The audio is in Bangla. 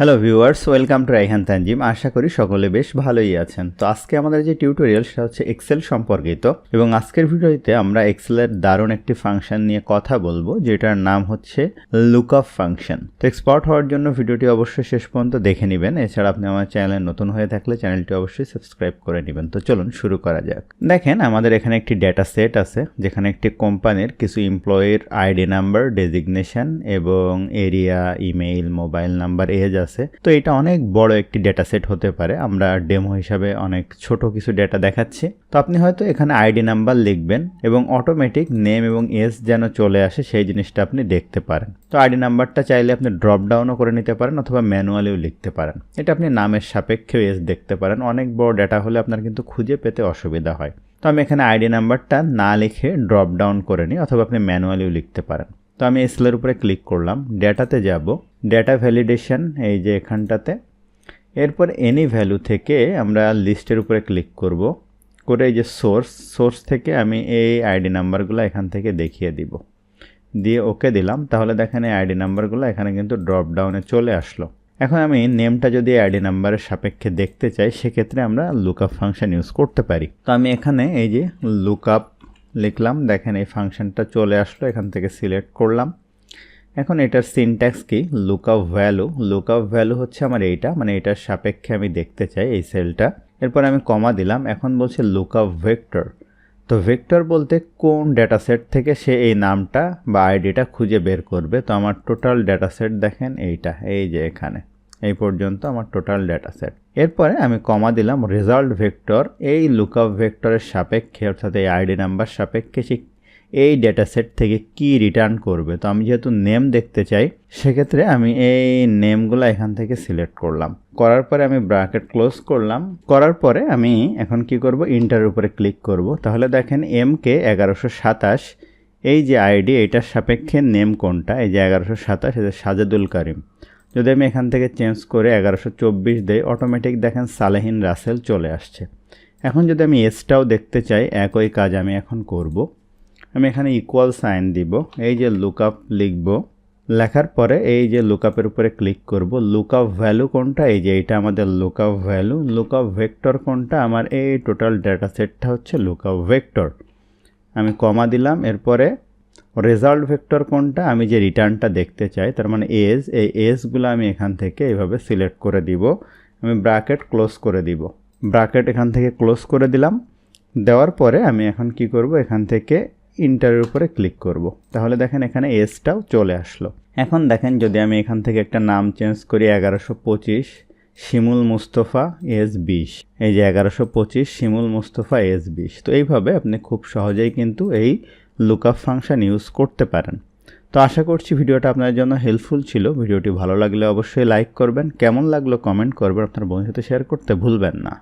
Hello viewers welcome to Raihan Tanjim আশা করি সকলে বেশ ভালোই আছেন। তো আজকে আমাদের যে টিউটোরিয়াল সেটা হচ্ছে এক্সেল সম্পর্কিত। এবং আজকের ভিডিওতে আমরা এক্সেলের দারুণ একটি ফাংশন নিয়ে কথা বলব, যেটার নাম হচ্ছে লুক লুকআপ ফাংশন তো এক্সপার্ট হওয়ার জন্য ভিডিওটি অবশ্যই শেষ পর্যন্ত দেখে নেবেন। এছাড়া আপনি আমার চ্যানেলে নতুন হয়ে থাকলে চ্যানেলটি অবশ্যই সাবস্ক্রাইব করে নেবেন। তো চলুন শুরু করা যাক। দেখেন, আমাদের এখানে একটি ডেটা সেট আছে, যেখানে একটি কোম্পানির কিছু এমপ্লয়ির আইডি নাম্বার ডেজিগনেশন এবং area email mobile number age আছে। তো এটা অনেক বড় একটি ডেটা সেট হতে পারে। আমরা ডেমো হিসাবে অনেক ছোট কিছু ডেটা দেখাচ্ছি। তো আপনি হয়তো এখানে আইডি নাম্বার লিখবেন এবং অটোমেটিক নেম এবং এজ যেন চলে আসে সেই জিনিসটা আপনি দেখতে পারেন। তো আইডি নাম্বারটা চাইলে আপনি ড্রপ ডাউনও করে নিতে পারেন অথবা ম্যানুয়ালিও লিখতে পারেন। এটা আপনি নামের সাপেক্ষেও এস দেখতে পারেন। অনেক বড় ডেটা হলে আপনার কিন্তু খুঁজে পেতে অসুবিধা হয়। তো আমি এখানে আইডি নাম্বারটা না লিখে ড্রপ ডাউন করে নিই অথবা আপনি ম্যানুয়ালিও লিখতে পারেন। তো আমি এসএলের উপরে ক্লিক করলাম। ডেটাতে যাব। ডেটা ভ্যালিডেশন এই যে এখানটাতে। এরপর এনি ভ্যালু থেকে আমরা লিস্টের উপরে ক্লিক করব। করে এই যে সোর্স সোর্স থেকে আমি এই আইডি নাম্বারগুলো এখান থেকে দেখিয়ে দিব। দিয়ে ওকে দিলাম। তাহলে দেখেন এই আইডি নাম্বারগুলো এখানে কিন্তু ড্রপ ডাউনে চলে আসলো। এখন আমি নেমটা যদি আইডি নাম্বারের সাপেক্ষে দেখতে চাই, সেক্ষেত্রে আমরা লুকআপ ফাংশন ইউজ করতে পারি। তো আমি এখানে এই যে লুকআপ লিখলাম, দেখেন এই ফাংশনটা চলে আসলো, এখান থেকে সিলেক্ট করলাম। এখন এটার সিনট্যাক্স কি? লুকআপ ভ্যালু লুকআপ ভ্যালু হচ্ছে আমার এইটা মানে এটার সাপেক্ষে আমি দেখতে চাই এই সেলটা এরপর আমি কমা দিলাম, এখন বলছে লুকআপ ভেক্টর তো ভেক্টর বলতে কোন ডেটা সেট থেকে সে এই নামটা বা আইডিটা খুঁজে বের করবে? তো আমার টোটাল ডেটা সেট দেখেন এইটা, এই যে এখানে। এই পর্যন্ত আমার টোটাল ডেটা সেট এরপরে আমি কমা দিলাম রেজাল্ট ভেক্টর এই লুকআপ ভেক্টরের সাপেক্ষে, অর্থাৎ এই আইডি নাম্বার সাপেক্ষে সে এই ডেটা সেট থেকে কি রিটার্ন করবে? তো আমি যেহেতু নেম দেখতে চাই, সেক্ষেত্রে আমি এই নেমগুলো এখান থেকে সিলেক্ট করলাম। করার পরে আমি ব্র্যাকেট ক্লোজ করলাম। করার পরে আমি এখন কি করব? ইন্টার উপরে ক্লিক করব। তাহলে দেখেন এম কে এগারোশো সাতাশ, এই যে আইডি এটার সাপেক্ষে নেম কোনটা? এই যে এগারোশো সাতাশ এটা সাজেদুল করিম। যদি আমি এখান থেকে চেঞ্জ করে এগারোশো চব্বিশ দেই অটোমেটিক দেখেন সালেহিন রাসেল চলে আসছে। এখন যদি আমি এসটাও দেখতে চাই, একই কাজ আমি এখন করব। আমি এখানে ইকুয়াল সাইন দিব, এই যে লুকআপ লিখব। লেখার পরে এই যে লুকআপের উপরে ক্লিক করব লুকআপ ভ্যালু কোনটা? এই যে এটা আমাদের লুকআপ ভ্যালু লুকআপ ভেক্টর কোনটা? আমার এই টোটাল ডেটা সেটটা হচ্ছে লুকআপ ভেক্টর আমি কমা দিলাম, এরপরে রেজাল্ট ভেক্টর কোনটা? আমি যে রিটার্নটা দেখতে চাই, তার মানে এজ এই এজগুলো আমি এখান থেকে এইভাবে সিলেক্ট করে দিব। আমি ব্র্যাকেট ক্লোজ করে দিব। ব্র্যাকেট এখান থেকে ক্লোজ করে দিলাম। দেওয়ার পরে আমি এখন কি করব? এখান থেকে ইন্টারের উপরে ক্লিক করব। তাহলে দেখেন এখানে এসটাও চলে আসলো। এখন দেখেন যদি আমি এখান থেকে একটা নাম চেঞ্জ করি, এগারোশো পঁচিশ, শিমুল মুস্তফা এস বিশ। এই যে এগারোশো পঁচিশ, শিমুল মুস্তফা এস বিশ। তো এইভাবে আপনি খুব সহজেই কিন্তু এই লুকআপ ফাংশন ইউজ করতে পারেন। তো আশা করছি ভিডিওটা আপনার জন্য হেল্পফুল ছিল। ভিডিওটি ভালো লাগলে অবশ্যই লাইক করবেন। কেমন লাগল কমেন্ট করবেন আপনার বন্ধুর সাথে শেয়ার করতে ভুলবেন না।